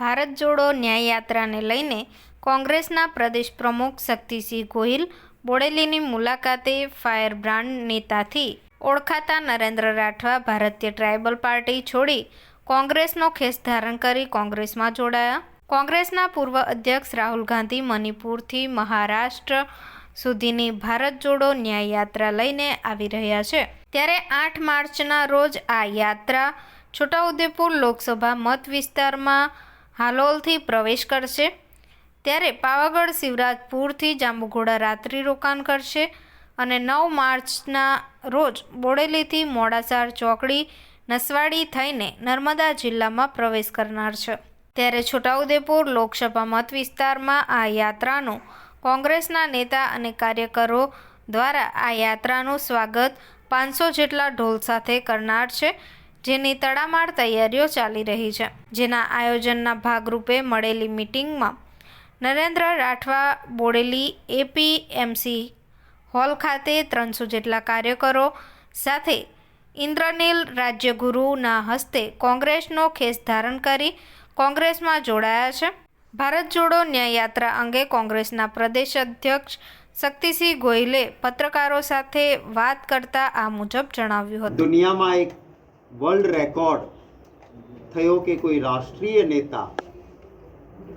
ભારત જોડો ન્યાય યાત્રાને લઈને કોંગ્રેસના પ્રદેશ પ્રમુખ શક્તિસિંહ ગોહિલ બોડેલીની મુલાકાતે ફાયર બ્રાન્ડ નેતાથી ઓળખાતા નરેન્દ્ર રાઠવા ભારતીય ટ્રાઇબલ પાર્ટી છોડી કોંગ્રેસનો ખેસ ધારણ કરી કોંગ્રેસમાં જોડાયા. કોંગ્રેસના પૂર્વ અધ્યક્ષ રાહુલ ગાંધી મણિપુરથી મહારાષ્ટ્ર સુધીની ભારત જોડો ન્યાય યાત્રા લઈને આવી રહ્યા છે. ત્યારે આઠ માર્ચના રોજ આ યાત્રા છોટાઉદેપુર લોકસભા મત વિસ્તારમાં હાલોલથી પ્રવેશ કરશે. ત્યારે પાવાગઢ શિવરાજપુરથી જાંબુઘોડા રાત્રિ રોકાણ કરશે અને નવ માર્ચના રોજ બોડેલીથી મોડાસાર ચોકડી નસવાડી થઈને નર્મદા જિલ્લામાં પ્રવેશ કરનાર છે. ત્યારે છોટાઉદેપુર લોકસભા મત વિસ્તારમાં આ યાત્રાનું કોંગ્રેસના નેતા અને કાર્યકરો દ્વારા આ યાત્રાનું સ્વાગત પાંચસો જેટલા ઢોલ સાથે કરનાર છે. જેની તડામાર તૈયારીઓ ચાલી રહી છે. જેના આયોજનના ભાગરૂપે મળેલી મિટિંગમાં નરેન્દ્ર રાઠવા, બોડેલી એપીએમસી હોલ ખાતે ત્રણસો જેટલા કાર્યકરો સાથે ઇન્દ્રનીલ રાજ્યગુરુના હસ્તે કોંગ્રેસનો ખેસ ધારણ કરી કોંગ્રેસમાં જોડાયા છે. ભારત જોડો ન્યાય યાત્રા અંગે કોંગ્રેસના પ્રદેશ અધ્યક્ષ શક્તિસિંહ ગોહિલે પત્રકારો સાથે વાત કરતા આ મુજબ જણાવ્યું હતું. દુનિયામાં એક વર્લ્ડ રેકોર્ડ થયો કે કોઈ રાષ્ટ્રીય નેતા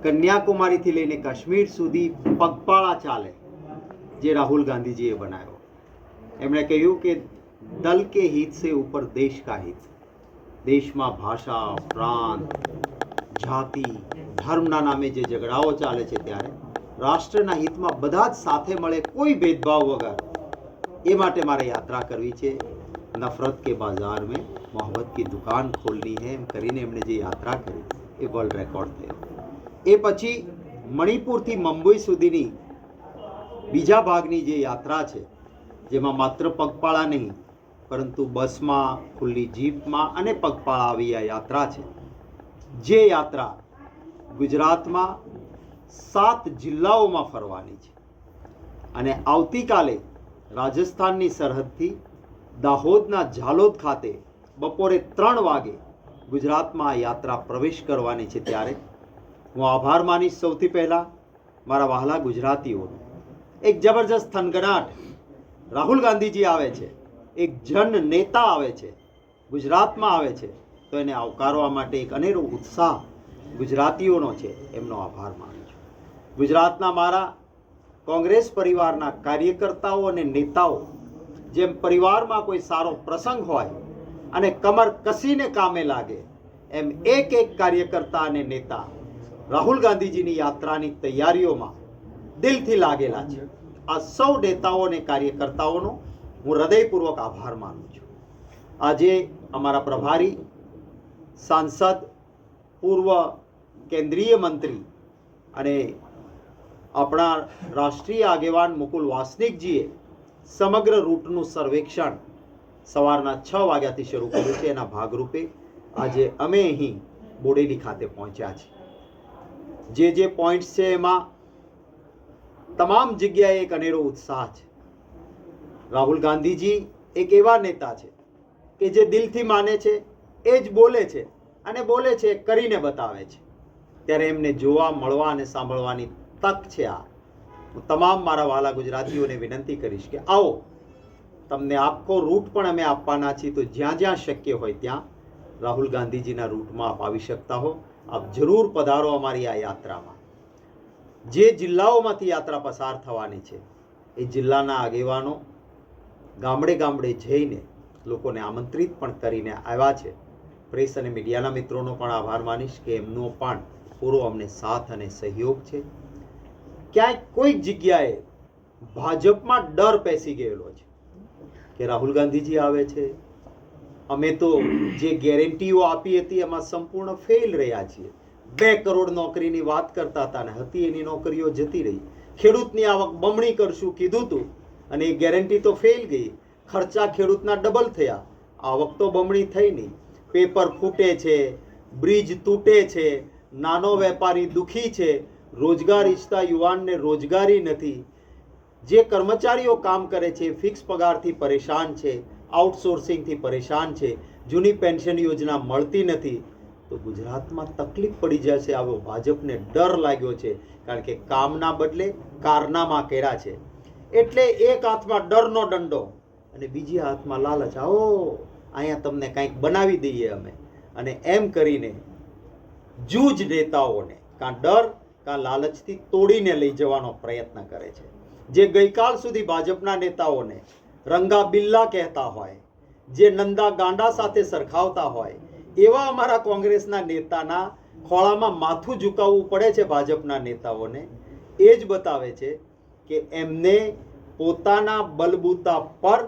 કન્યાકુમારીથી લઈને કાશ્મીર સુધી પગપાળા ચાલે, જે રાહુલ ગાંધીજીએ બનાવ્યો. એમણે કહ્યું કે દલ કે હિત સે ઉપર દેશ કા હિત. દેશમાં ભાષા, પ્રાંત, જાતિ, ધર્મના નામે જે ઝઘડાઓ ચાલે છે ત્યારે રાષ્ટ્રના હિતમાં બધા જ સાથે મળે કોઈ ભેદભાવ વગર, એ માટે મારે યાત્રા કરવી છે. નફરત કે બાજાર મેં મોહબ્બત की દુકાન ખોલની હે એમ કરીને એમણે જે યાત્રા કરી એ વર્લ્ડ રેકોર્ડ થયો એ પછી મણિપુરથી મુંબઈ સુધીની બીજા ભાગની જે યાત્રા છે જેમાં માત્ર પગપાળા નહીં પરંતુ બસમાં ખુલ્લી જીપમાં અને પગપાળા આવી આ યાત્રા છે જે યાત્રા ગુજરાતમાં સાત જિલ્લાઓમાં ફરવાની છે અને આવતીકાલે રાજસ્થાનની સરહદથી દાહોદના ઝાલોદ ખાતે બપોરે ત્રણ વાગે ગુજરાતમાં આ યાત્રા પ્રવેશ કરવાની છે ત્યારે. હું આભાર માનીશ સૌથી પહેલાં મારા વહાલા ગુજરાતીઓનો. એક જબરજસ્ત થનગનાટ રાહુલ ગાંધીજી આવે છે. એક જન નેતા આવે છે. ગુજરાતમાં આવે છે. તો એને આવકારવા માટે એક અનેરો ઉત્સાહ ગુજરાતીઓનો છે. એમનો આભાર માનું છું. ગુજરાતના મારા કોંગ્રેસ પરિવારના કાર્યકર્તાઓ અને નેતાઓ જેમ પરિવારમાં કોઈ સારો પ્રસંગ હોય અને કમર કસીને કામે લાગે, એમ એક એક કાર્યકર્તા અને નેતા રાહુલ ગાંધીજીની યાત્રાની તૈયારીઓમાં દિલથી લાગેલા છે. આ સૌ નેતાઓ અને કાર્યકર્તાઓનો હું હૃદયપૂર્વક આભાર માનું છું. આજે અમારા પ્રભારી, સાંસદ, પૂર્વ કેન્દ્રીય મંત્રી અને આપણા રાષ્ટ્રીય આગેવાન મુકુલ વાસનિકજીએ સમગ્ર રૂટનું સર્વેક્ષણ સવારના છ વાગ્યાથી શરૂ કર્યું છે. એના ભાગરૂપે આજે અમે અહીં બોડેલી ખાતે પહોંચ્યા છીએ. જે જે પોઈન્ટ્સ છે એમાં તમામ જગ્યાએ એક અનેરો ઉત્સાહ છે. રાહુલ ગાંધીજી એક એવા નેતા છે કે જે દિલથી માને છે, એ જ બોલે છે અને બોલે છે, કરીને બતાવે છે. ત્યારે એમને જોવા, મળવા અને સાંભળવાની તક છે આ. હું તમામ મારા વાલા ગુજરાતીઓને વિનંતી કરીશ કે આવો, તમને આખો રૂટ પણ અમે આપવાના છીએ, તો જ્યાં જ્યાં શક્ય હોય ત્યાં રાહુલ ગાંધીજીના રૂટમાં આપ આવી શકતા હો. આપ જરૂર પધારો અમારી આ યાત્રામાં. જે જિલ્લાઓમાંથી યાત્રા પસાર થવાની છે, એ જિલ્લાના આગેવાનો ગામડે ગામડે જઈને લોકોને આમંત્રિત પણ કરીને આવ્યા છે. પ્રેસ અને મીડિયાના મિત્રોનો પણ આભાર માનીશ કે એમનો પણ પૂરો અમને સાથ અને સહયોગ છે. ક્યાંક કોઈક જગ્યાએ ભાજપમાં ડર પેસી ગયેલો છે કે રાહુલ ગાંધીજી આવે છે. અમે તો જે ગેરંટીઓ આપી હતી એમાં સંપૂર્ણ ફેલ રહ્યા છીએ. બે કરોડ નોકરીની વાત કરતા હતા ને હતી એની નોકરીઓ જતી રહી. ખેડૂતની આવક બમણી કરશું કીધું હતું અને એ ગેરંટી તો ફેલ ગઈ. ખર્ચા ખેડૂતના ડબલ થયા. આવક તો બમણી થઈ નહીં. પેપર ફૂટે છે, બ્રિજ તૂટે છે, નાનો વેપારી દુખી છે રોજગાર ઈચ્છતા યુવાનને રોજગારી નથી. જે કર્મચારીઓ કામ કરે છે ફિક્સ પગારથી પરેશાન છે આઉટસોર્સિંગથી પરેશાન છે, જૂની પેન્શન યોજના મળતી નથી, તો ગુજરાતમાં તકલીફ પડી જશે. આવો ભાજપને ડર લાગ્યો છે, કારણ કે કામના બદલે કારનામા કર્યા છે. એટલે એક હાથમાં ડરનો દંડો અને બીજી હાથમાં લાલચ. આવો, અહીંયા તમને કંઈક બનાવી દઈએ અમે. અને એમ કરીને જૂજ નેતાઓને, કાં ડર કાં લાલચથી તોડીને લઈ જવાનો પ્રયત્ન કરે છે. જે ગઈકાલ સુધી ભાજપના નેતાઓને રંગા બિલ્લા કહેતા હોય, જે નંદા ગાંડા સાથે સરખાવતા હોય, એવા અમારા કોંગ્રેસના નેતાના ખોળામાં માથું ઝુકાવવું પડે છે ભાજપના નેતાઓને. એ જ બતાવે છે કે એમને પોતાના બલબૂતા પર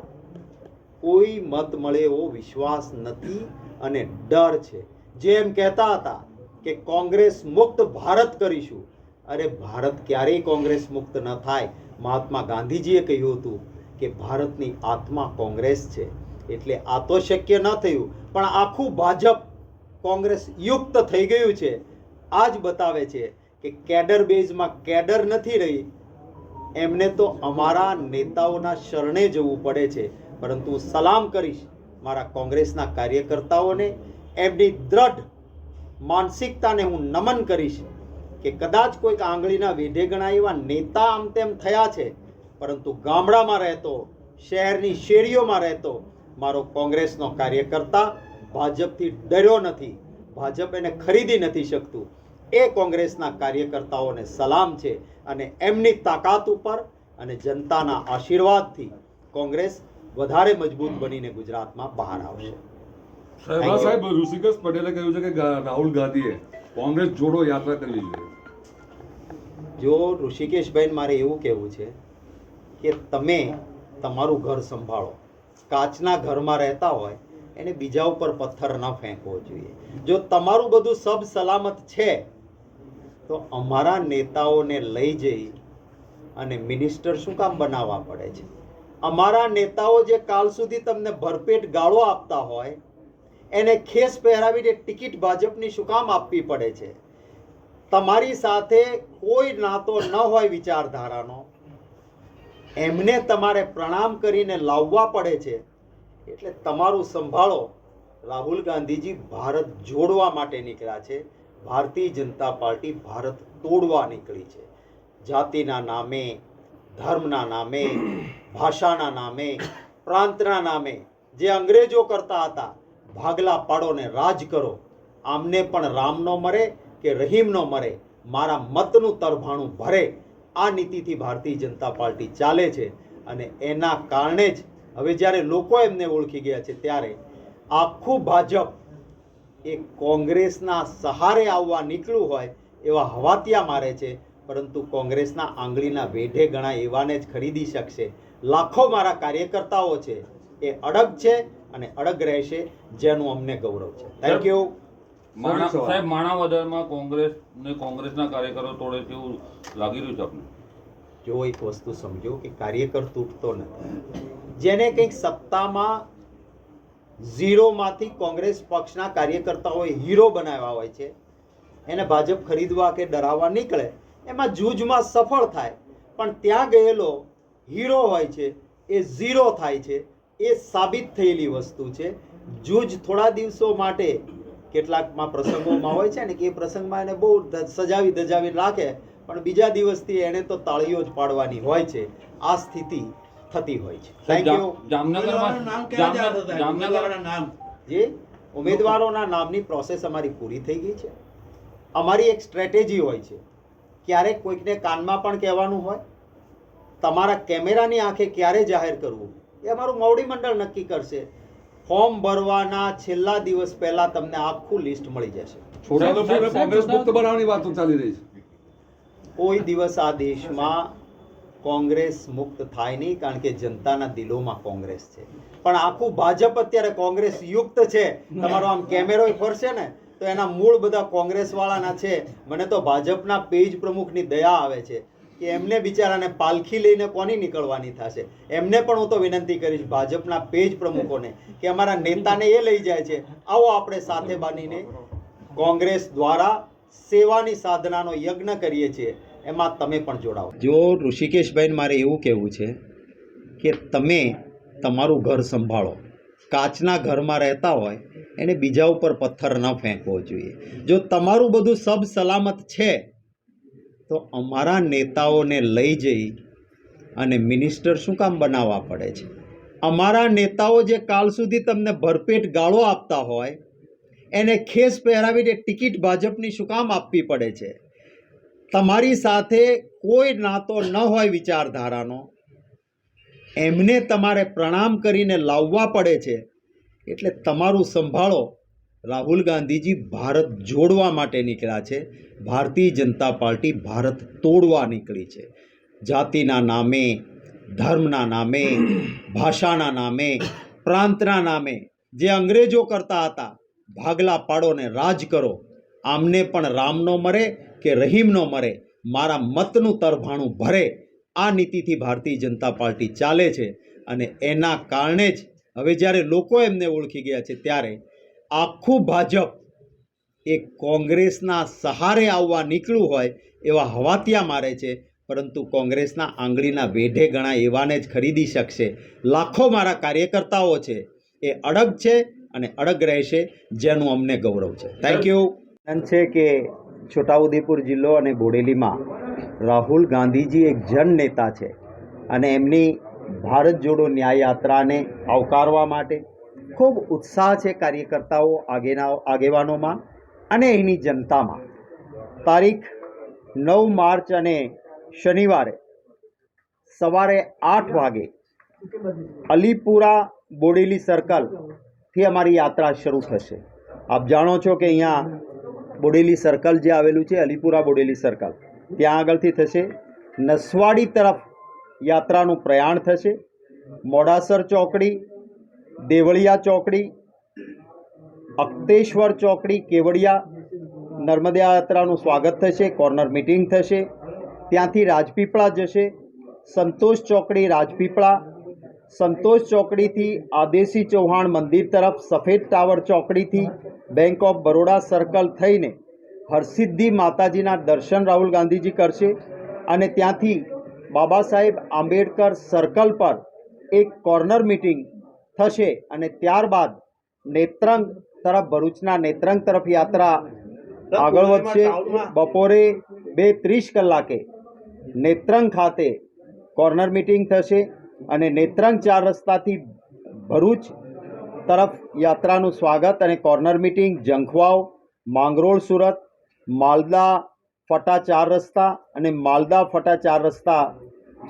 કોઈ મત મળે એવો વિશ્વાસ નથી અને ડર છે. જે એમ કહેતા હતા કે કોંગ્રેસ મુક્ત ભારત કરીશું. અરે ભારત ક્યારેય કોંગ્રેસ મુક્ત ન થાય. મહાત્મા ગાંધીજીએ કહ્યું હતું કે ભારતની આત્મા કોંગ્રેસ છે. એટલે આ તો શક્ય ન થયું. પણ આખું ભાજપ કોંગ્રેસ યુક્ત થઈ ગયું છે. આ જ બતાવે છે કે કેડર બેઝમાં કેડર નથી રહી. એમને તો અમારા નેતાઓના શરણે જવું પડે છે. પરંતુ સલામ કરીશ મારા કોંગ્રેસના કાર્યકર્તાઓને. એમની દ્રઢ માનસિકતાને હું નમન કરીશ કે કદાચ કોઈક આંગળીના વેઢે ગણાય એવા નેતા આમ તેમ થયા છે, પરંતુ ગામડામાં રહેતો, શહેરની શેરીઓમાં રહેતો, મારો કોંગ્રેસનો કાર્યકર્તા ભાજપથી ડર્યો નથી, ભાજપ એને ખરીદી નથી શકતું. એ કોંગ્રેસના કાર્યકર્તાઓને સલામ છે અને એમની તાકાત ઉપર અને જનતાના આશીર્વાદથી કોંગ્રેસ વધારે મજબૂત બનીને ગુજરાતમાં બહાર આવશે. સાહેબ સાહેબ ઋષિકેશ પટેલે કહ્યું છે કે રાહુલ ગાંધીએ કોંગ્રેસ જોડો યાત્રા કરવી જોઈએ જો ઋષિકેશભાઈ મારે એવું કહેવું છે કે તમે તમારું ઘર સંભાળો. કાચના ઘરમાં રહેતા હોય એને બીજા ઉપર પથ્થર ન ફેંકવો જોઈએ. જો તમારું બધું સબ સલામત છે તો અમારા નેતાઓને લઈ જઈ અને મિનિસ્ટર શું કામ બનાવવા પડે છે? અમારા નેતાઓ જે કાલ સુધી તમને ભરપેટ ગાળો આપતા હોય એને ખેસ પહેરાવીને ટિકિટ ભાજપની શું કામ આપવી પડે છે? તમારી સાથે કોઈ નાતો ન હોય વિચારધારાનો. એમને તમારે પ્રણામ કરીને લાવવા પડે છે. એટલે તમારું સંભાળો. રાહુલ ગાંધીજી ભારત જોડવા માટે નીકળ્યા છે. ભારતીય જનતા પાર્ટી ભારત તોડવા નીકળી છે. જાતિના નામે, ધર્મના નામે, ભાષાના નામે, પ્રાંતના નામે, જે અંગ્રેજો કરતા હતા ભાગલા પાડો ને રાજ કરો. આમને પણ રામનો મરે કે રહીમનો મરે. મારા મતનું તરભાણું ભરે. આ નીતિથી ભારતીય જનતા પાર્ટી ચાલે છે અને એના કારણે જ હવે જ્યારે લોકો એમને ઓળખી ગયા છે ત્યારે આખું ભાજપ એ કોંગ્રેસના સહારે આવવા નીકળ્યું હોય એવા હવાતિયા મારે છે. પરંતુ કોંગ્રેસના આંગળીના વેઢે ગણાય એવાને જ ખરીદી શકશે. લાખો મારા કાર્યકર્તાઓ છે. એ અડગ છે અને અડગ રહેશે જેનું અમને ગૌરવ છે. Thank you. સાહેબ માણાવદરમાં કોંગ્રેસ ને કોંગ્રેસના કાર્યકરો તોડે તેવું લાગી રહ્યું છે આપને? જો એક વસ્તુ સમજો કે કાર્યકર તૂટતો નથી. જેને કંઈક સત્તામાં ઝીરોમાંથી કોંગ્રેસ પક્ષના કાર્યકર્તાઓએ હીરો બનાવ્યા હોય છે એને ભાજપ ખરીદવા કે ડરાવવા નીકળે એમાં જૂજમાં સફળ થાય પણ ત્યાં ગયેલો હીરો હોય છે એ ઝીરો થાય છે એ સાબિત થયેલી વસ્તુ છે. જૂજ થોડા દિવસો માટે કેટલાકમાં પ્રસંગોમાં હોય છે ને કે એ પ્રસંગમાં એને બહુ સજાવી ધજાવી રાખે પણ બીજા દિવસથી એને તો તાળીઓ જ પાડવાની હોય છે. આ સ્થિતિ થતી હોય છે. થેન્ક યુ જામનગરમાં જામનગર જામનગર જે? ઉમેદવારોના નામની પ્રોસેસ અમારી પૂરી થઈ ગઈ છે. અમારી એક સ્ટ્રેટેજી હોય છે. ક્યારેક કોઈકને કાનમાં પણ કહેવાનું હોય. તમારા કેમેરાની આંખે ક્યારે જાહેર કરવું? એ અમારું મોવડી મંડળ નક્કી કરશે. ફોર્મ ભરવાના છેલ્લા દિવસ પહેલા તમને આખું લિસ્ટ મળી જશે. કોંગ્રેસ મુક્ત બનાવવાની વાતો ચાલી રહી છે. કોઈ દિવસ આ દેશમાં કોંગ્રેસ મુક્ત થાય નહીં કારણ કે જનતાના દિલોમાં કોંગ્રેસ છે. પણ આખું ભાજપ અત્યારે કોંગ્રેસ યુક્ત છે. તમારો આમ કેમેરો ફરશે ને તો એના મૂળ બધા કોંગ્રેસ વાળાના છે. મને તો ભાજપના પેજ પ્રમુખની દયા આવે છે. કે એમને બિચારાને પાલખી લઈને કોની નીકળવાની થશે? એમને પણ હું તો વિનંતી કરીશ ભાજપના પેજ પ્રમુખોને કે અમારા નેતાને એ લઈ જાય છે, આવો આપણે સાથે બનીને કોંગ્રેસ દ્વારા સેવાની સાધનાનો યજ્ઞ કરીએ છીએ. એમાં તમે પણ જોડાઓ. જો ઋષિકેશભાઈ મારે એવું કહેવું છે કે તમે તમારું ઘર સંભાળો. કાચના ઘરમાં રહેતા હોય એને બીજા ઉપર પથ્થર ન ફેંકવો જોઈએ. જો તમારું બધું સબ સલામત છે તો અમારા નેતાઓને લઈ જઈ અને મિનિસ્ટર શું કામ બનાવવા પડે છે? અમારા નેતાઓ જે કાલ સુધી તમને ભરપેટ ગાળો આપતા હોય, એને ખેસ પહેરાવીને ટિકિટ ભાજપની શું કામ આપવી પડે છે? તમારી સાથે કોઈ નાતો ન હોય વિચારધારાનો. એમને તમારે પ્રણામ કરીને લાવવા પડે છે. એટલે તમારું સંભાળો. રાહુલ ગાંધીજી ભારત જોડવા માટે નીકળ્યા છે. ભારતીય જનતા પાર્ટી ભારત તોડવા નીકળી છે. જાતિના નામે, ધર્મના નામે, ભાષાના નામે, પ્રાંતના નામે જે અંગ્રેજો કરતા હતા, ભાગલા પાડો ને રાજ કરો. આમને પણ રામનો મરે કે રહીમનો મરે, મારા મતનું તરભાણું ભરે. આ નીતિથી ભારતીય જનતા પાર્ટી ચાલે છે અને એના કારણે જ, હવે જ્યારે લોકો એમને ઓળખી ગયા છે ત્યારે આખું ભાજપ એ કોંગ્રેસના સહારે આવવા નીકળ્યું હોય એવા હવાતિયા મારે છે, પરંતુ કોંગ્રેસના આંગળીના વેઢે ગણા એવાને જ ખરીદી શકશે. લાખો મારા કાર્યકર્તાઓ છે, એ અડગ છે અને અડગ રહેશે, જેનું અમને ગૌરવ છે. થેન્ક યુ છે કે છોટાઉદેપુર જિલ્લો અને બોડેલીમાં રાહુલ ગાંધીજી એક જન નેતા છે અને એમની ભારત જોડો ન્યાય યાત્રાને આવકારવા માટે ખૂબ ઉત્સાહ છે કાર્યકર્તાઓ આગેના, આગેવાનોમાં અને એની જનતામાં. તારીખ નવ માર્ચ અને શનિવારે સવારે આઠ વાગે અલીપુરા બોડેલી સર્કલથી અમારી યાત્રા શરૂ થશે. આપ જાણો છો કે અહીંયા બોડેલી સર્કલ જે આવેલું છે, અલીપુરા બોડેલી સર્કલ, ત્યાં આગળથી થશે. નસવાડી તરફ યાત્રાનું પ્રયાણ થશે. મોડાસર ચોકડી દેવળિયા ચોકડી, અક્તેશ્વર ચોકડી, કેવડિયા, નર્મદા યાત્રાનું સ્વાગત થશે, કોર્નર મિટિંગ થશે, ત્યાંથી રાજપીપળા જશે, સંતોષ ચોકડી રાજપીપળા, સંતોષ ચોકડીથી આદેશી ચૌહાણ મંદિર તરફ સફેદ ટાવર ચોકડીથી બેંક ઓફ બરોડા સર્કલ થઈને હરસિદ્ધિ માતાજીના દર્શન રાહુલ ગાંધીજી કરશે અને ત્યાંથી બાબા સાહેબ આંબેડકર સર્કલ પર એક કોર્નર મિટિંગ થશે અને ત્યારબાદ નેત્રંગ તરફ ભરૂચના નેત્રંગ તરફ યાત્રા આગળ વધશે. બપોરે બે ત્રીસ કલાકે નેત્રંગ ખાતે કોર્નર મિટિંગ થશે અને નેત્રંગ ચાર રસ્તાથી ભરૂચ તરફ યાત્રાનું સ્વાગત અને કોર્નર મિટિંગ જંખવાવ માંગરોળ સુરત માલદા ફટા ચાર રસ્તા અને માલદા ફટા ચાર રસ્તા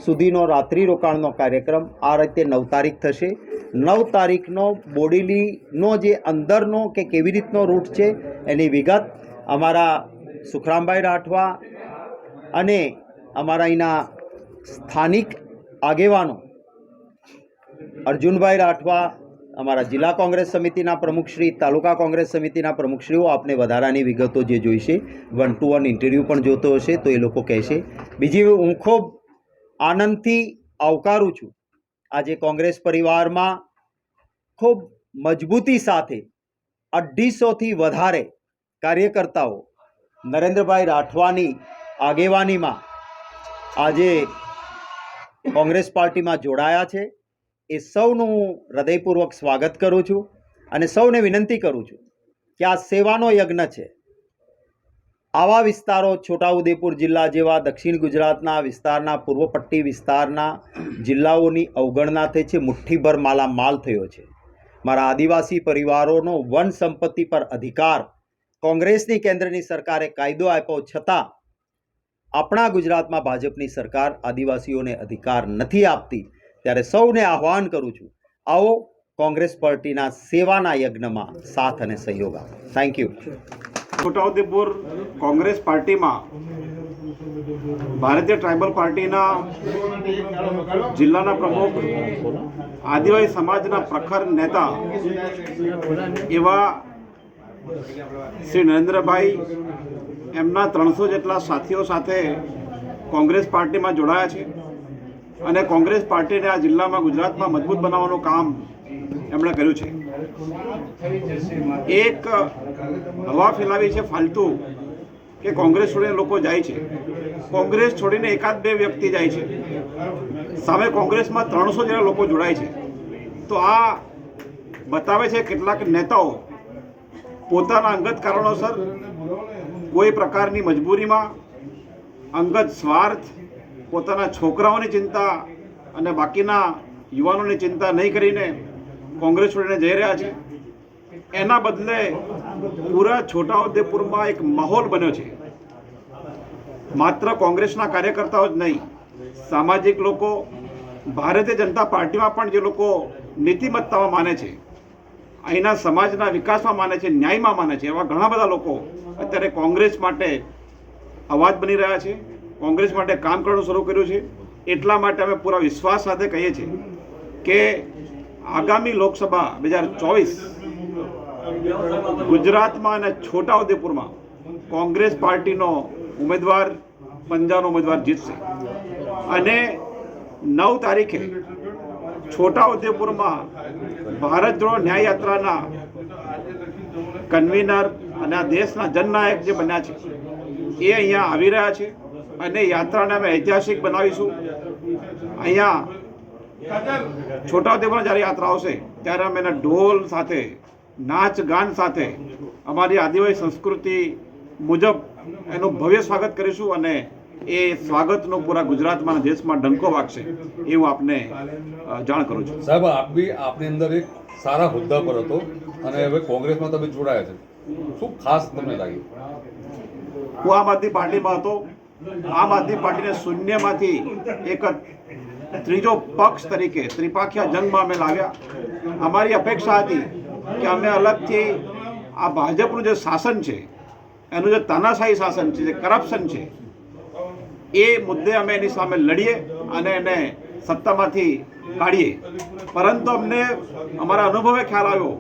સુધીનો રાત્રિ રોકાણનો કાર્યક્રમ આ રીતે નવ તારીખ થશે. નવ તારીખનો બોડેલીનો જે અંદરનો કે કેવી રીતનો રૂટ છે એની વિગત અમારા સુખરામભાઈ રાઠવા અને અમારા અહીંના સ્થાનિક આગેવાનો અર્જુનભાઈ રાઠવા, અમારા જિલ્લા કોંગ્રેસ સમિતિના પ્રમુખશ્રી તાલુકા કોંગ્રેસ સમિતિના પ્રમુખશ્રીઓ આપને વધારાની વિગતો જે જોઈશે વન ટુ વન ઇન્ટરવ્યૂ પણ જોતો હશે, તો એ લોકો કહેશે. બીજી હું ખૂબ આનંદથી આવકારું છું. આજે કોંગ્રેસ પરિવારમાં ખૂબ મજબૂતી સાથે અઢીસોથી વધારે કાર્યકર્તાઓ નરેન્દ્રભાઈ રાઠવાની આગેવાનીમાં આજે કોંગ્રેસ પાર્ટીમાં જોડાયા છે. એ સૌનું હું હૃદયપૂર્વક સ્વાગત કરું છું અને સૌને વિનંતી કરું છું કે આ સેવાનો યજ્ઞ છે. આવા વિસ્તારો છોટાઉદેપુર જિલ્લા જેવા દક્ષિણ ગુજરાતના વિસ્તારના પૂર્વ પટ્ટી વિસ્તારના જિલ્લાઓની અવગણના થઈ છે. મુઠ્ઠીભર માલામાલ થયો છે. મારા આદિવાસી પરિવારોનો વન સંપત્તિ પર અધિકાર કોંગ્રેસની કેન્દ્રની સરકારે કાયદો આપ્યો છતાં આપણા ગુજરાતમાં ભાજપની સરકાર આદિવાસીઓને અધિકાર નથી આપતી. ત્યારે સૌને આહ્વાન કરું છું, આવો કોંગ્રેસ પાર્ટીના સેવાના યજ્ઞમાં સાથ અને સહયોગ આપો. થેન્ક યુ છોટાઉદેપુર કોંગ્રેસ પાર્ટીમાં ભારતીય ટ્રાઇબલ પાર્ટીના જિલ્લાના પ્રમુખ, આદિવાસી સમાજના પ્રખર નેતા એવા શ્રી નરેન્દ્રભાઈ, એમના ત્રણસો જેટલા સાથીઓ સાથે કોંગ્રેસ પાર્ટીમાં જોડાયા છે અને કોંગ્રેસ પાર્ટીને આ જિલ્લામાં ગુજરાતમાં મજબૂત બનાવવાનું કામ એમણે કર્યું છે. એક હવા ફેલાવી છે ફાલતુ કે કોંગ્રેસ છોડીને લોકો જાય છે. કોંગ્રેસ છોડીને એકાદ બે વ્યક્તિ જાય છે. સામે કોંગ્રેસમાં ત્રણસો જેટલા લોકો જોડાય છે. તો આ બતાવે છે કેટલાક નેતાઓ પોતાના અંગત કારણોસર કોઈ પ્રકારની મજબૂરીમાં, અંગત સ્વાર્થ, પોતાના છોકરાઓની ચિંતા અને બાકીના યુવાનોની ચિંતા નહીં કરીને કોંગ્રેસ છોડીને જઈ રહ્યા છે. એના બદલે પૂરા છોટાઉદેપુરમાં એક માહોલ બન્યો છે. માત્ર કોંગ્રેસના કાર્યકર્તાઓ જ નહીં, સામાજિક લોકો, ભારતીય જનતા પાર્ટીમાં પણ જે લોકો નીતિમત્તામાં માને છે, અહીંના સમાજના વિકાસમાં માને છે, ન્યાયમાં માને છે, એવા ઘણા બધા લોકો અત્યારે કોંગ્રેસ માટે અવાજ બની રહ્યા છે. કોંગ્રેસ માટે કામ કરવાનું શરૂ કર્યું છે. એટલા માટે અમે પૂરા વિશ્વાસ સાથે કહીએ છીએ કે આગામી લોકસભા બે હજાર ચોવીસ ગુજરાતમાં અને છોટાઉદેપુરમાં કોંગ્રેસ પાર્ટીનો ઉમેદવાર, પંજાબનો ઉમેદવાર જીતશે. અને નવ તારીખે છોટાઉદેપુરમાં ભારત જોડો ન્યાય યાત્રાના કન્વીનર અને આ દેશના જનનાયક જે બન્યા છે, એ અહીંયા આવી રહ્યા છે. અને યાત્રાને અમે ઐતિહાસિક બનાવીશું. અહીંયા છોટાઉદેપુરમાં જ્યારે યાત્રા આવશે ત્યારે અમે એના ઢોલ સાથે નાચ ગાન સાથે અમારી આદિવાસી સંસ્કૃતિ મુજબ એનું ભવ્ય સ્વાગત કરીશું અને એ સ્વાગતનો પૂરા ગુજરાતમાં દેશમાં ડંકો વાગશે એવું આપને જાણ કરું છું. સાહેબ આપ બી આપની અંદર એક સારા હોદ્દા પર હતો અને હવે કોંગ્રેસમાં તમે જોડાયા છે. શું ખાસ તમને લાગ્યું? હું આમ આદમી પાર્ટીમાં હતો. આમ આદમી પાર્ટીને શૂન્યમાંથી એક ત્રીજો પક્ષ તરીકે ત્રિપાખીયા જંગમાં અમે લાવ્યા. અમારી અપેક્ષા હતી કે અમે અલગથી આ ભાજપનું જે શાસન છે, એનું જે તાનાશાહી શાસન છે, જે કરપ્શન છે, એ મુદ્દે અમે એની સામે લડીએ અને એને સત્તામાંથી કાઢીએ. પરંતુ અમને અમારા અનુભવે ખ્યાલ આવ્યો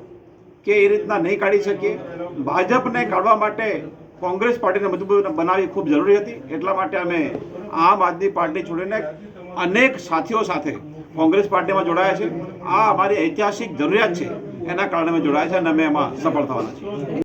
કે એ રીતના નહીં કાઢી શકીએ. ભાજપને કાઢવા માટે કોંગ્રેસ પાર્ટીને મજબૂત બનાવવી ખૂબ જરૂરી હતી. એટલા માટે અમે આમ આદમી પાર્ટી છોડીને અનેક સાથીઓ સાથે કોંગ્રેસ પાર્ટીમાં જોડાયા છે. આ અમારી ઐતિહાસિક જરૂરિયાત છે. એના કારણે અમે જોડાયા છે અને અમે એમાં સફળ થવાના છીએ.